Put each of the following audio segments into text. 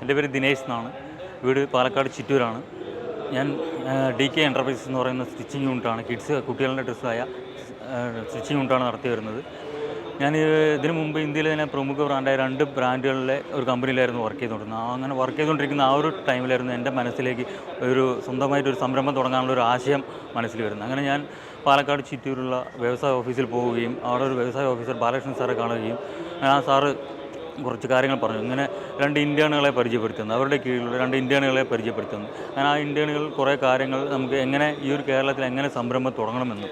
എന്റെ പേര് ദിനേശ് എന്നാണ്. വീട് പാലക്കാട് ചിറ്റൂരാണ്. ഞാൻ ഡി കെ എന്റർപ്രൈസസ് എന്ന് പറയുന്ന സ്റ്റിച്ചിങ് യൂണിറ്റാണ്. കിഡ്സ് കുട്ടികളുടെ ഡ്രസ്സായ സ്റ്റിച്ചിങ് യൂണിറ്റാണ് നടത്തി വരുന്നത്. ഞാൻ ഇതിനു മുമ്പ് ഇന്ത്യയിലെ തന്നെ പ്രമുഖ ബ്രാൻഡായ രണ്ട് ബ്രാൻഡുകളിലെ ഒരു കമ്പനിയിലായിരുന്നു വർക്ക് ചെയ്തുകൊണ്ടിരുന്നത്. അങ്ങനെ വർക്ക് ചെയ്തുകൊണ്ടിരിക്കുന്ന ആ ഒരു ടൈമിലായിരുന്നു എന്റെ മനസ്സിലേക്ക് ഒരു സ്വന്തമായിട്ട് ഒരു സംരംഭം തുടങ്ങാനുള്ള ഒരു ആശയം മനസ്സിൽ വരുന്നത്. അങ്ങനെ ഞാൻ പാലക്കാട് ചിറ്റൂരുള്ള വ്യവസായ ഓഫീസിൽ പോവുകയും അവിടെ ഒരു വ്യവസായ ഓഫീസർ ബാലകൃഷ്ണൻ സാറെ കാണുകയും ആ സാറ് കുറച്ച് കാര്യങ്ങൾ പറഞ്ഞു. ഇങ്ങനെ രണ്ട് ഇന്ത്യണുകളെ പരിചയപ്പെടുത്തുന്നു. അവരുടെ കീഴിലുള്ള രണ്ട് ഇന്ത്യണുകളെ പരിചയപ്പെടുത്തുന്നു. അങ്ങനെ ആ ഇന്ത്യണുകൾ കുറേ കാര്യങ്ങൾ നമുക്ക് എങ്ങനെ ഈ ഒരു കേരളത്തിൽ എങ്ങനെ സംരംഭം തുടങ്ങണമെന്നും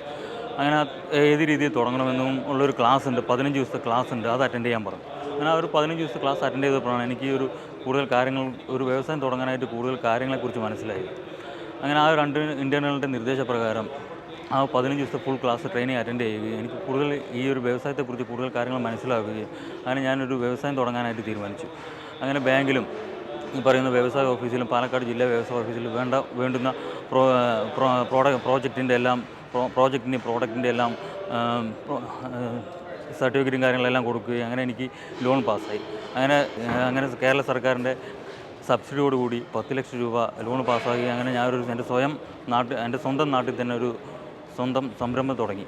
അങ്ങനെ ഏത് രീതിയിൽ തുടങ്ങണമെന്നും ഉള്ളൊരു ക്ലാസ് ഉണ്ട്. പതിനഞ്ച് ദിവസത്തെ ക്ലാസ് ഉണ്ട്. അത് അറ്റൻഡ് ചെയ്യാൻ പറഞ്ഞു. അങ്ങനെ ആ ഒരു പതിനഞ്ച് ദിവസത്തെ ക്ലാസ് അറ്റൻഡ് ചെയ്തപ്പോഴാണ് എനിക്ക് ഒരു കൂടുതൽ കാര്യങ്ങൾ ഒരു വ്യവസായം തുടങ്ങാനായിട്ട് കൂടുതൽ കാര്യങ്ങളെക്കുറിച്ച് മനസ്സിലായി അങ്ങനെ ആ രണ്ട് ഇന്ത്യണുകളുടെ നിർദ്ദേശപ്രകാരം ആ പതിനഞ്ച് ദിവസത്തെ ഫുൾ ക്ലാസ് ട്രെയിനിങ് അറ്റൻഡ് ചെയ്യുകയും എനിക്ക് കൂടുതൽ ഈ ഒരു വ്യവസായത്തെക്കുറിച്ച് കൂടുതൽ കാര്യങ്ങൾ മനസ്സിലാക്കുകയും അങ്ങനെ ഞാനൊരു വ്യവസായം തുടങ്ങാനായിട്ട് തീരുമാനിച്ചു. അങ്ങനെ ബാങ്കിലും ഈ പറയുന്ന വ്യവസായ ഓഫീസിലും പാലക്കാട് ജില്ലാ വ്യവസായ ഓഫീസിലും വേണ്ട വേണ്ടുന്ന പ്രോ പ്രോഡക്റ്റ് പ്രോജക്റ്റിന്റെ എല്ലാം പ്രോജക്റ്റിന്റെ പ്രോഡക്റ്റിന്റെ എല്ലാം സർട്ടിഫിക്കറ്റും കാര്യങ്ങളെല്ലാം കൊടുക്കുകയും അങ്ങനെ എനിക്ക് ലോൺ പാസ്സായി അങ്ങനെ അങ്ങനെ കേരള സർക്കാരിന്റെ സബ്സിഡിയോടുകൂടി പത്ത് ലക്ഷം രൂപ ലോൺ പാസ്സാക്കി അങ്ങനെ ഞാനൊരു എന്റെ സ്വയം നാട്ടിൽ എന്റെ സ്വന്തം നാട്ടിൽ തന്നെ ഒരു സ്വന്തം സംരംഭം തുടങ്ങി.